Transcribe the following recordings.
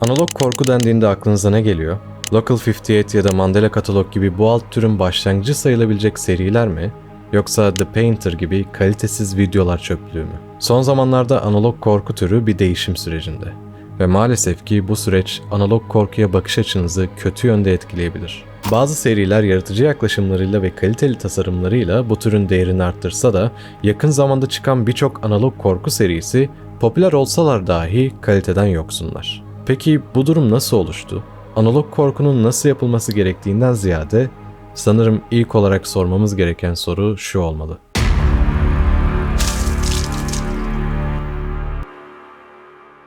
Analog korku dendiğinde aklınıza ne geliyor? Local 58 ya da Mandela Katalog gibi bu alt türün başlangıcı sayılabilecek seriler mi? Yoksa The Painter gibi kalitesiz videolar çöplüğü mü? Son zamanlarda analog korku türü bir değişim sürecinde. Ve maalesef ki bu süreç analog korkuya bakış açınızı kötü yönde etkileyebilir. Bazı seriler yaratıcı yaklaşımlarıyla ve kaliteli tasarımlarıyla bu türün değerini arttırsa da yakın zamanda çıkan birçok analog korku serisi popüler olsalar dahi kaliteden yoksunlar. Peki bu durum nasıl oluştu? Analog korkunun nasıl yapılması gerektiğinden ziyade sanırım ilk olarak sormamız gereken soru şu olmalı.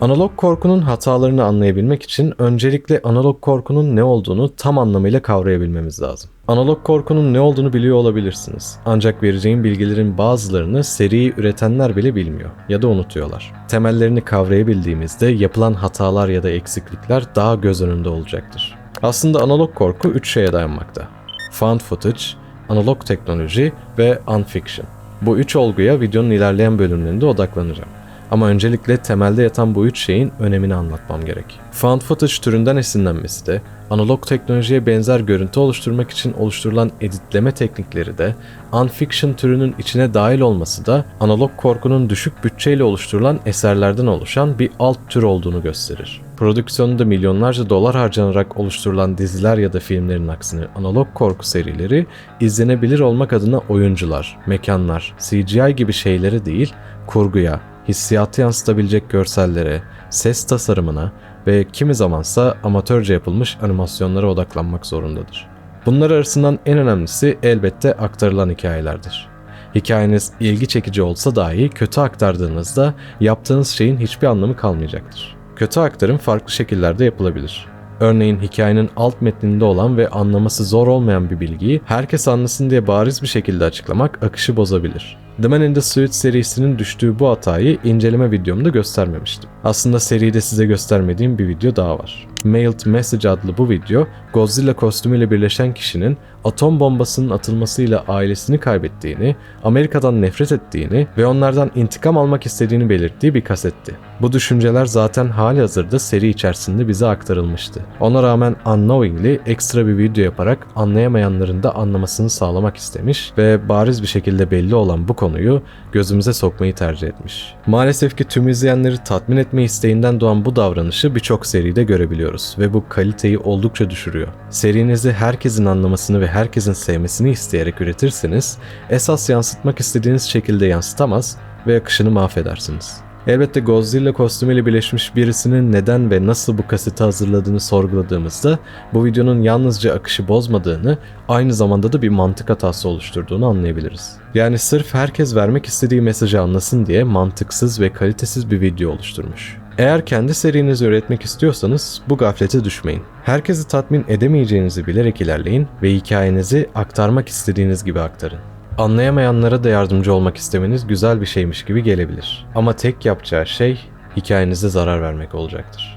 Analog korkunun hatalarını anlayabilmek için öncelikle analog korkunun ne olduğunu tam anlamıyla kavrayabilmemiz lazım. Analog korkunun ne olduğunu biliyor olabilirsiniz. Ancak vereceğim bilgilerin bazılarını seriyi üretenler bile bilmiyor ya da unutuyorlar. Temellerini kavrayabildiğimizde yapılan hatalar ya da eksiklikler daha göz önünde olacaktır. Aslında analog korku 3 şeye dayanmakta. Found footage, analog teknoloji ve unfiction. Bu üç olguya videonun ilerleyen bölümlerinde odaklanacağım. Ama öncelikle temelde yatan bu üç şeyin önemini anlatmam gerek. Found footage türünden esinlenmesi de, analog teknolojiye benzer görüntü oluşturmak için oluşturulan editleme teknikleri de, unfiction türünün içine dahil olması da analog korkunun düşük bütçeyle oluşturulan eserlerden oluşan bir alt tür olduğunu gösterir. Prodüksiyonunda milyonlarca dolar harcanarak oluşturulan diziler ya da filmlerin aksine analog korku serileri izlenebilir olmak adına oyuncular, mekanlar, CGI gibi şeylere değil, kurguya, hissiyatı yansıtabilecek görsellere, ses tasarımına ve kimi zamansa amatörce yapılmış animasyonlara odaklanmak zorundadır. Bunlar arasından en önemlisi elbette aktarılan hikayelerdir. Hikayeniz ilgi çekici olsa dahi kötü aktardığınızda yaptığınız şeyin hiçbir anlamı kalmayacaktır. Kötü aktarım farklı şekillerde yapılabilir. Örneğin hikayenin alt metninde olan ve anlaması zor olmayan bir bilgiyi herkes anlasın diye bariz bir şekilde açıklamak akışı bozabilir. The Man in the Suit serisinin düştüğü bu hatayı inceleme videomda göstermemiştim. Aslında seride size göstermediğim bir video daha var. Mailed Message adlı bu video, Godzilla kostümüyle birleşen kişinin atom bombasının atılmasıyla ailesini kaybettiğini, Amerika'dan nefret ettiğini ve onlardan intikam almak istediğini belirttiği bir kasetti. Bu düşünceler zaten hali hazırda seri içerisinde bize aktarılmıştı. Ona rağmen Unknowingly ekstra bir video yaparak anlayamayanların da anlamasını sağlamak istemiş ve bariz bir şekilde belli olan bu konuyu gözümüze sokmayı tercih etmiş. Maalesef ki tüm izleyenleri tatmin etme isteğinden doğan bu davranışı birçok seride görebiliyoruz ve bu kaliteyi oldukça düşürüyor. Serinizi herkesin anlamasını ve herkesin sevmesini isteyerek üretirseniz esas yansıtmak istediğiniz şekilde yansıtamaz ve akışını mahvedersiniz. Elbette Godzilla kostümüyle birleşmiş birisinin neden ve nasıl bu kaseti hazırladığını sorguladığımızda bu videonun yalnızca akışı bozmadığını, aynı zamanda da bir mantık hatası oluşturduğunu anlayabiliriz. Yani sırf herkes vermek istediği mesajı anlasın diye mantıksız ve kalitesiz bir video oluşturmuş. Eğer kendi serinizi üretmek istiyorsanız bu gaflete düşmeyin. Herkesi tatmin edemeyeceğinizi bilerek ilerleyin ve hikayenizi aktarmak istediğiniz gibi aktarın. Anlayamayanlara da yardımcı olmak istemeniz güzel bir şeymiş gibi gelebilir. Ama tek yapacağı şey hikayenize zarar vermek olacaktır.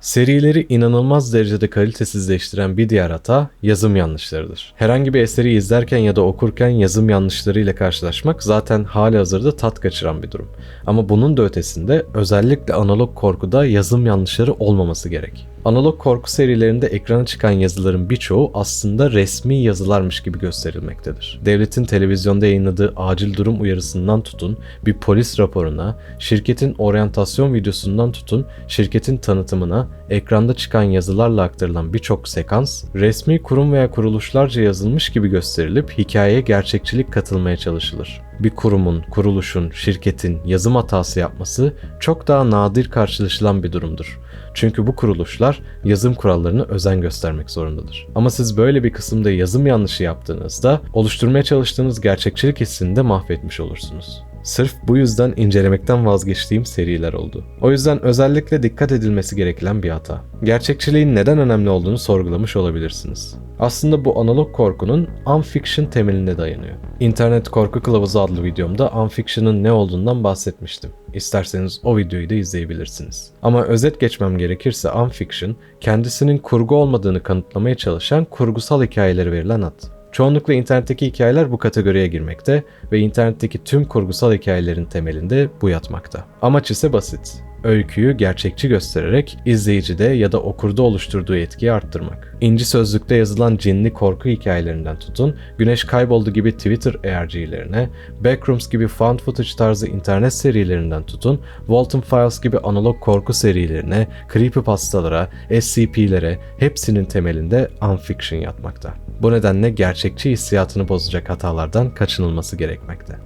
Serileri inanılmaz derecede kalitesizleştiren bir diğer hata yazım yanlışlarıdır. Herhangi bir eseri izlerken ya da okurken yazım yanlışlarıyla karşılaşmak zaten hali hazırda tat kaçıran bir durum. Ama bunun da ötesinde özellikle analog korkuda yazım yanlışları olmaması gerek. Analog korku serilerinde ekrana çıkan yazıların birçoğu aslında resmi yazılarmış gibi gösterilmektedir. Devletin televizyonda yayınladığı acil durum uyarısından tutun, bir polis raporuna, şirketin oryantasyon videosundan tutun, şirketin tanıtımına, ekranda çıkan yazılarla aktarılan birçok sekans, resmi kurum veya kuruluşlarca yazılmış gibi gösterilip hikayeye gerçekçilik katılmaya çalışılır bir kurumun, kuruluşun, şirketin yazım hatası yapması çok daha nadir karşılaşılan bir durumdur. Çünkü bu kuruluşlar yazım kurallarını özen göstermek zorundadır. Ama siz böyle bir kısımda yazım yanlışı yaptığınızda oluşturmaya çalıştığınız gerçekçilik hissini de mahvetmiş olursunuz. Sırf bu yüzden incelemekten vazgeçtiğim seriler oldu. O yüzden özellikle dikkat edilmesi gereken bir hata. Gerçekçiliğin neden önemli olduğunu sorgulamış olabilirsiniz. Aslında bu analog korkunun unfiction temeline dayanıyor. İnternet Korku Kılavuzu adlı videomda unfiction'ın ne olduğundan bahsetmiştim. İsterseniz o videoyu da izleyebilirsiniz. Ama özet geçmem gerekirse unfiction, kendisinin kurgu olmadığını kanıtlamaya çalışan kurgusal hikayeleri verilen ad. Çoğunlukla internetteki hikayeler bu kategoriye girmekte ve internetteki tüm kurgusal hikayelerin temelinde bu yatmakta. Amaç ise basit. öyküyü gerçekçi göstererek izleyicide ya da okurda oluşturduğu etkiyi arttırmak. İnci Sözlük'te yazılan cinli korku hikayelerinden tutun, Güneş Kayboldu gibi Twitter ERG'lerine, Backrooms gibi found footage tarzı internet serilerinden tutun, Walton Files gibi analog korku serilerine, creepypastalara, SCP'lere hepsinin temelinde unfiction yatmakta. Bu nedenle gerçekçi hissiyatını bozacak hatalardan kaçınılması gerekmekte.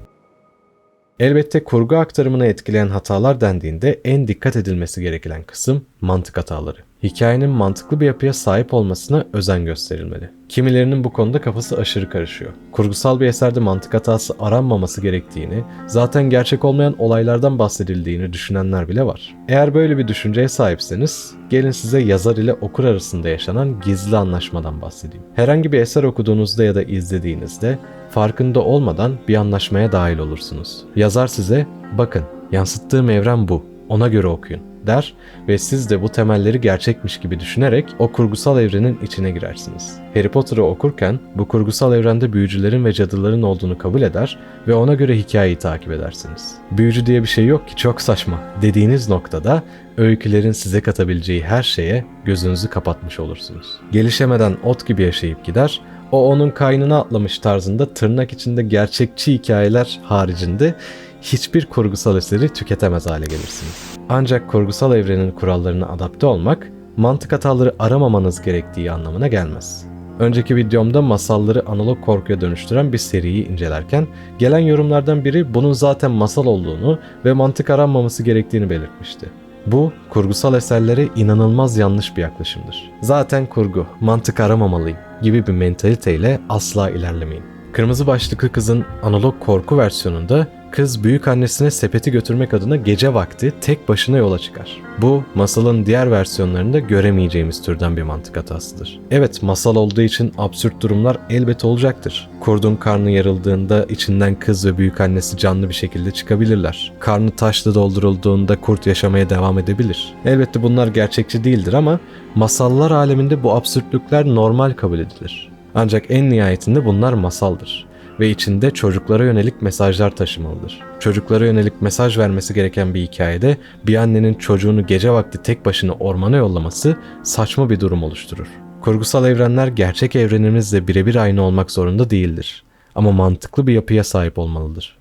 Elbette kurgu aktarımını etkileyen hatalar dendiğinde en dikkat edilmesi gereken kısım mantık hataları. Hikayenin mantıklı bir yapıya sahip olmasına özen gösterilmeli. Kimilerinin bu konuda kafası aşırı karışıyor. Kurgusal bir eserde mantık hatası aranmaması gerektiğini, zaten gerçek olmayan olaylardan bahsedildiğini düşünenler bile var. Eğer böyle bir düşünceye sahipseniz, gelin size yazar ile okur arasında yaşanan gizli anlaşmadan bahsedeyim. Herhangi bir eser okuduğunuzda ya da izlediğinizde farkında olmadan bir anlaşmaya dahil olursunuz. Yazar size, bakın yansıttığım evren bu, ona göre okuyun der ve siz de bu temelleri gerçekmiş gibi düşünerek o kurgusal evrenin içine girersiniz. Harry Potter'ı okurken bu kurgusal evrende büyücülerin ve cadıların olduğunu kabul eder ve ona göre hikayeyi takip edersiniz. Büyücü diye bir şey yok ki çok saçma dediğiniz noktada öykülerin size katabileceği her şeye gözünüzü kapatmış olursunuz. Gelişemeden ot gibi yaşayıp gider, o onun kaynına atlamış tarzında tırnak içinde gerçekçi hikayeler haricinde hiçbir kurgusal eseri tüketemez hale gelirsiniz. Ancak kurgusal evrenin kurallarına adapte olmak, mantık hataları aramamanız gerektiği anlamına gelmez. Önceki videomda masalları analog korkuya dönüştüren bir seriyi incelerken gelen yorumlardan biri bunun zaten masal olduğunu ve mantık aranmaması gerektiğini belirtmişti. Bu, kurgusal eserlere inanılmaz yanlış bir yaklaşımdır. Zaten kurgu, mantık aramamalıyım gibi bir mentaliteyle asla ilerlemeyin. Kırmızı başlıklı kızın analog korku versiyonunda kız büyük annesine sepeti götürmek adına gece vakti tek başına yola çıkar. Bu masalın diğer versiyonlarında göremeyeceğimiz türden bir mantık hatasıdır. Evet masal olduğu için absürt durumlar elbet olacaktır. Kurdun karnı yarıldığında içinden kız ve büyük annesi canlı bir şekilde çıkabilirler. Karnı taşla doldurulduğunda kurt yaşamaya devam edebilir. Elbette bunlar gerçekçi değildir ama masallar aleminde bu absürtlükler normal kabul edilir. Ancak en nihayetinde bunlar masaldır ve içinde çocuklara yönelik mesajlar taşımalıdır. Çocuklara yönelik mesaj vermesi gereken bir hikayede bir annenin çocuğunu gece vakti tek başına ormana yollaması saçma bir durum oluşturur. Kurgusal evrenler gerçek evrenimizle birebir aynı olmak zorunda değildir ama mantıklı bir yapıya sahip olmalıdır.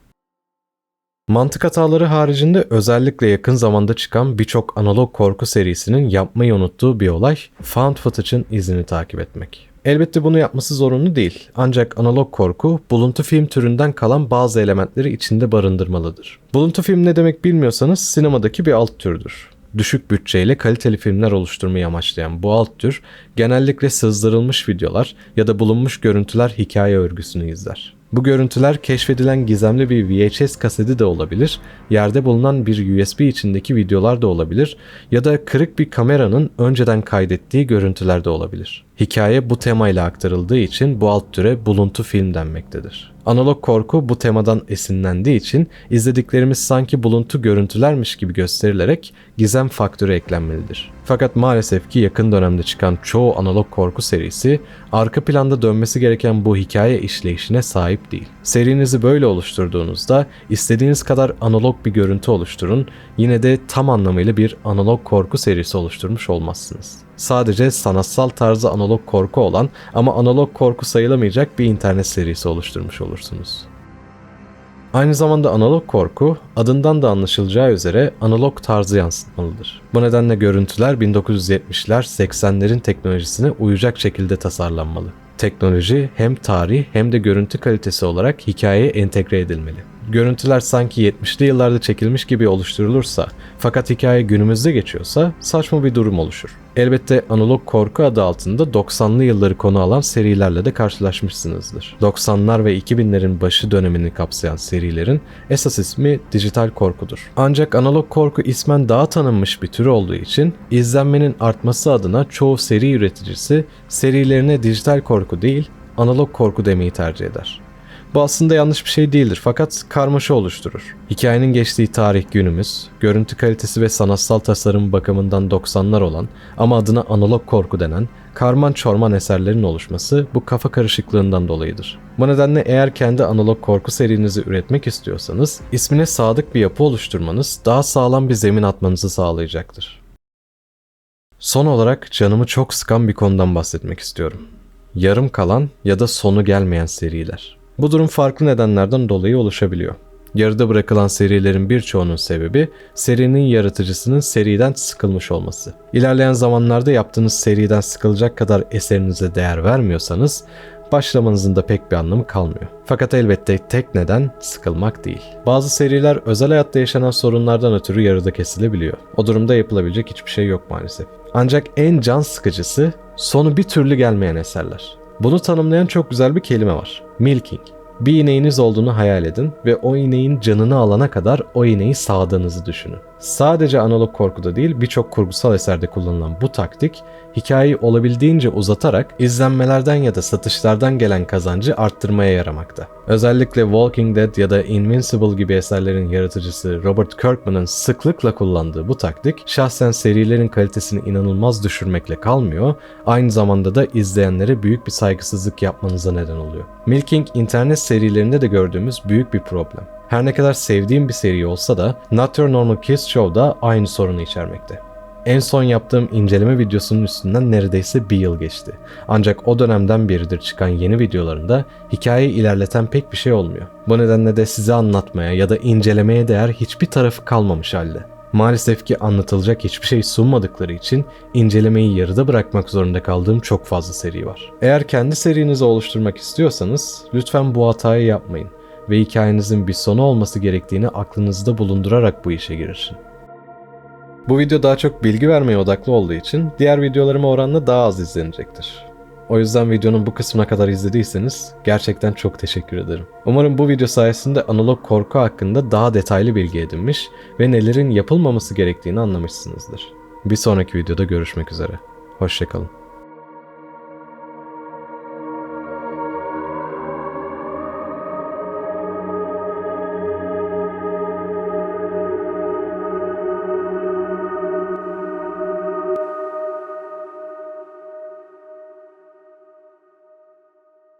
Mantık hataları haricinde özellikle yakın zamanda çıkan birçok analog korku serisinin yapmayı unuttuğu bir olay found footage'ın izini takip etmek. Elbette bunu yapması zorunlu değil. Ancak analog korku buluntu film türünden kalan bazı elementleri içinde barındırmalıdır. Buluntu film ne demek bilmiyorsanız sinemadaki bir alt türdür. Düşük bütçeyle kaliteli filmler oluşturmayı amaçlayan bu alt tür genellikle sızdırılmış videolar ya da bulunmuş görüntüler hikaye örgüsünü izler. Bu görüntüler keşfedilen gizemli bir VHS kaseti de olabilir, yerde bulunan bir USB içindeki videolar da olabilir ya da kırık bir kameranın önceden kaydettiği görüntüler de olabilir. Hikaye bu temayla aktarıldığı için bu alt türe buluntu film denmektedir. Analog korku bu temadan esinlendiği için izlediklerimiz sanki buluntu görüntülermiş gibi gösterilerek gizem faktörü eklenmelidir. Fakat maalesef ki yakın dönemde çıkan çoğu analog korku serisi arka planda dönmesi gereken bu hikaye işleyişine sahip değil. Serinizi böyle oluşturduğunuzda istediğiniz kadar analog bir görüntü oluşturun yine de tam anlamıyla bir analog korku serisi oluşturmuş olmazsınız sadece sanatsal tarzı analog korku olan ama analog korku sayılamayacak bir internet serisi oluşturmuş olursunuz. Aynı zamanda analog korku adından da anlaşılacağı üzere analog tarzı yansıtmalıdır. Bu nedenle görüntüler 1970'ler 80'lerin teknolojisine uyacak şekilde tasarlanmalı. Teknoloji hem tarih hem de görüntü kalitesi olarak hikayeye entegre edilmeli görüntüler sanki 70'li yıllarda çekilmiş gibi oluşturulursa fakat hikaye günümüzde geçiyorsa saçma bir durum oluşur. Elbette analog korku adı altında 90'lı yılları konu alan serilerle de karşılaşmışsınızdır. 90'lar ve 2000'lerin başı dönemini kapsayan serilerin esas ismi dijital korkudur. Ancak analog korku ismen daha tanınmış bir tür olduğu için izlenmenin artması adına çoğu seri üreticisi serilerine dijital korku değil analog korku demeyi tercih eder. Bu aslında yanlış bir şey değildir fakat karmaşa oluşturur. Hikayenin geçtiği tarih günümüz, görüntü kalitesi ve sanatsal tasarım bakımından 90'lar olan ama adına analog korku denen karman çorman eserlerin oluşması bu kafa karışıklığından dolayıdır. Bu nedenle eğer kendi analog korku serinizi üretmek istiyorsanız ismine sadık bir yapı oluşturmanız daha sağlam bir zemin atmanızı sağlayacaktır. Son olarak canımı çok sıkan bir konudan bahsetmek istiyorum. Yarım kalan ya da sonu gelmeyen seriler. Bu durum farklı nedenlerden dolayı oluşabiliyor. Yarıda bırakılan serilerin birçoğunun sebebi serinin yaratıcısının seriden sıkılmış olması. İlerleyen zamanlarda yaptığınız seriden sıkılacak kadar eserinize değer vermiyorsanız başlamanızın da pek bir anlamı kalmıyor. Fakat elbette tek neden sıkılmak değil. Bazı seriler özel hayatta yaşanan sorunlardan ötürü yarıda kesilebiliyor. O durumda yapılabilecek hiçbir şey yok maalesef. Ancak en can sıkıcısı sonu bir türlü gelmeyen eserler. Bunu tanımlayan çok güzel bir kelime var. Milking. Bir ineğiniz olduğunu hayal edin ve o ineğin canını alana kadar o ineği sağdığınızı düşünün. Sadece analog korkuda değil birçok kurgusal eserde kullanılan bu taktik hikayeyi olabildiğince uzatarak izlenmelerden ya da satışlardan gelen kazancı arttırmaya yaramakta. Özellikle Walking Dead ya da Invincible gibi eserlerin yaratıcısı Robert Kirkman'ın sıklıkla kullandığı bu taktik şahsen serilerin kalitesini inanılmaz düşürmekle kalmıyor, aynı zamanda da izleyenlere büyük bir saygısızlık yapmanıza neden oluyor. Milking internet serilerinde de gördüğümüz büyük bir problem. Her ne kadar sevdiğim bir seri olsa da Not Your Normal Kids Show da aynı sorunu içermekte. En son yaptığım inceleme videosunun üstünden neredeyse bir yıl geçti. Ancak o dönemden beridir çıkan yeni videolarında hikayeyi ilerleten pek bir şey olmuyor. Bu nedenle de size anlatmaya ya da incelemeye değer hiçbir tarafı kalmamış halde. Maalesef ki anlatılacak hiçbir şey sunmadıkları için incelemeyi yarıda bırakmak zorunda kaldığım çok fazla seri var. Eğer kendi serinizi oluşturmak istiyorsanız lütfen bu hatayı yapmayın ve hikayenizin bir sonu olması gerektiğini aklınızda bulundurarak bu işe girişin. Bu video daha çok bilgi vermeye odaklı olduğu için diğer videolarıma oranla daha az izlenecektir. O yüzden videonun bu kısmına kadar izlediyseniz gerçekten çok teşekkür ederim. Umarım bu video sayesinde analog korku hakkında daha detaylı bilgi edinmiş ve nelerin yapılmaması gerektiğini anlamışsınızdır. Bir sonraki videoda görüşmek üzere. Hoşçakalın.